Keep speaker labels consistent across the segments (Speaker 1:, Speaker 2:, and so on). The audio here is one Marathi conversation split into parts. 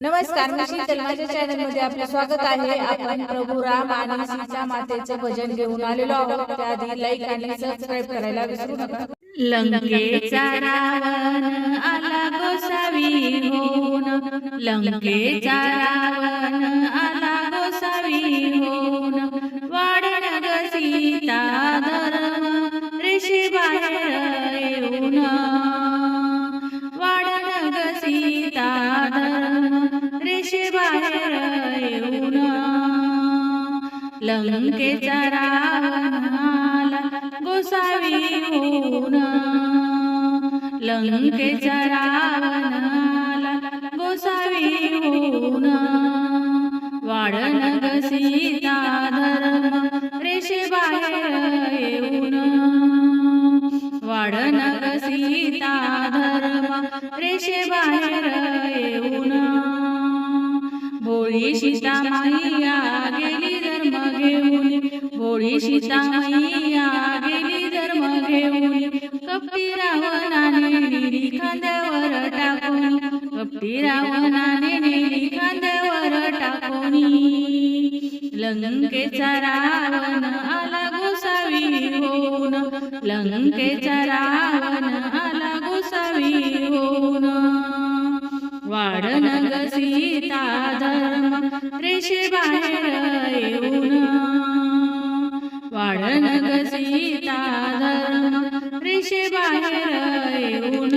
Speaker 1: नमस्कार माझ्या चॅनलमध्ये आपले स्वागत आहे. आपण प्रभू राम आणि सीता मातेचे भजन घेऊन आलेलो आहोत. त्याआधी लाईक आणि सबस्क्राईब करायला विसरू नका. लंकेचा रावण आला गोसावी होऊन. लंकेचा रावण लंकेचा रावणाला गोसावी होऊन लंकेचा रावणाला गोसावी होऊन वाढण ग भोळी सीता मैया गेली धर्म घेऊन भोळी सीता मैया गेली धर्म घेऊन कपटी रावणाने नेली खांद्यावर टाकून कपटी रावणाने नेली खांद्यावर टाकून. लंकेचा रावण आला गोसावी होऊन लंकेचा रेषे बाहेर येऊन वाढन ग रेषे बाहेर येऊन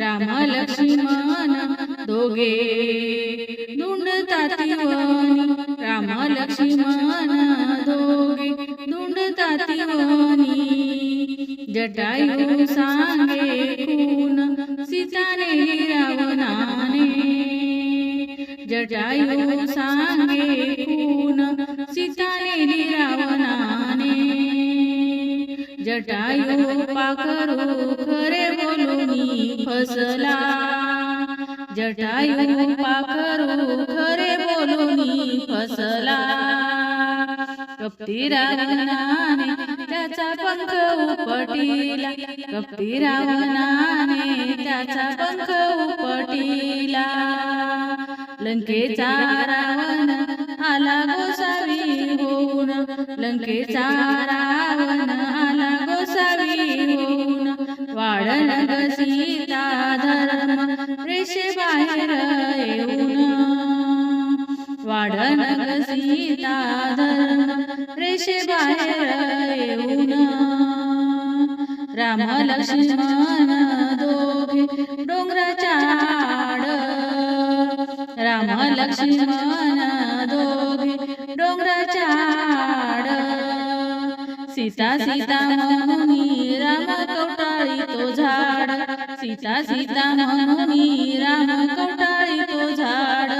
Speaker 1: राम लक्ष्मण दोघे दुंडतातीवनी राम लक्ष्मण दोघे दुंडतातीवनी जटायू सांगे जायो सांगे खून सीताने रावणाने. जटायो पाखरो खरे बोलूनी फसला. जटायो पाखरो खरे बोलूनी फसला. कपटी रावणाने त्याचा पंख उपटीला. कपटी रावणाने त्याचा पंख उपटीला. लंकेचा रावण आला गोसावी होऊन. लंकेचा रावण आला गोसावी होऊन. वाढण सीता धर्म रेषे बाहेर येऊन. वाढण सीता धर्म रेषे बाहेर येऊन. राम लक्ष्मण सीता सीता म्हणूनी राम कवटाळी तो झाड. सीता सीता म्हणूनी राम कवटाळी तो झाड.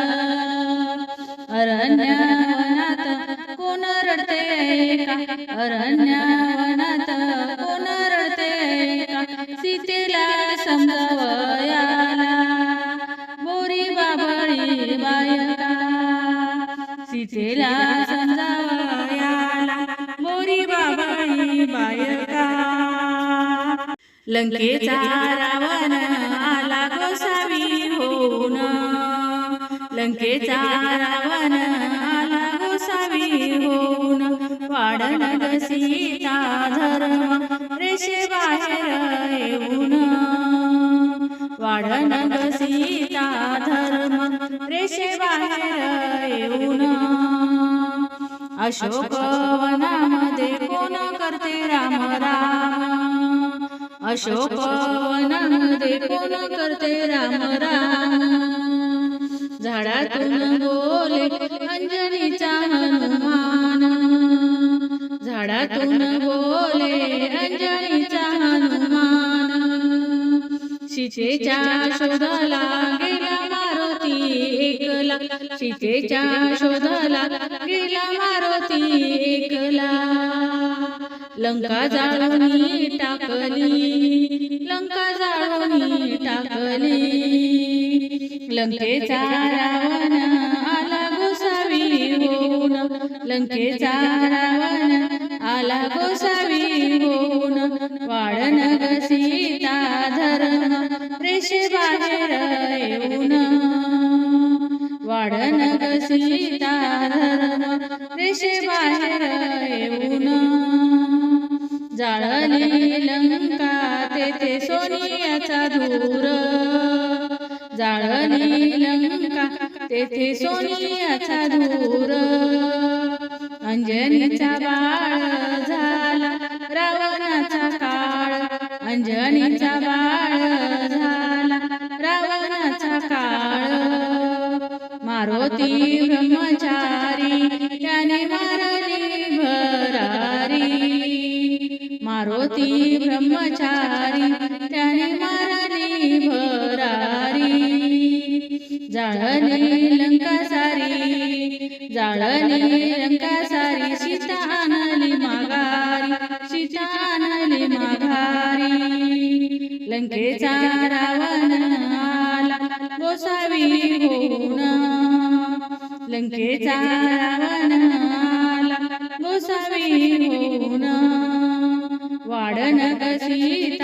Speaker 1: अरण्यावनात कोण रडते का अरण्यावनात कोण रडते का सीतेला समजवयाला. बोरी बाबळी बायका. सीतेला लंकेचा रावण आला गोसावी होऊन. लंकेचा रावण आला गोसावी होऊन. वाढन सीता धर्म रेषे बाहेर येऊन. वाढन सीता धर्म रेषे बाहेर येऊन. अशोक वनामध्ये कोण करते राम राम? अशोक वनामध्ये कोण करते राम राम झाडातून बोले अंजनीचा हनुमान. झाडातून बोले अंजनीचा हनुमान सीतेच्या शोधाला गेला मारुती एकला. सीतेच्या शोधाला गेला मारुती एकला. लंका जाळून टाकली. लंकेचा रावण आला गोसावी होऊन. लंकेचा रावण आला गोसावी होऊन. वाळण गसीता धरण रेषे बाहेर येऊन. वाढन गसीता धरण रेषे बाहेर येऊन. जाळली लंका तेथे सोनियाचा धूर. जाळली लंका तेथे सोनियाचा धूर. अंजनीचा बाळ झाला रावणाचा काळ. अंजनीचा बाळ झाला रावणाचा काळ. मारुती ब्रह्मचारी तिचा रावणाला गोसावी होऊन लंकेचा रावणाला गोसावी होऊन वाढन कशी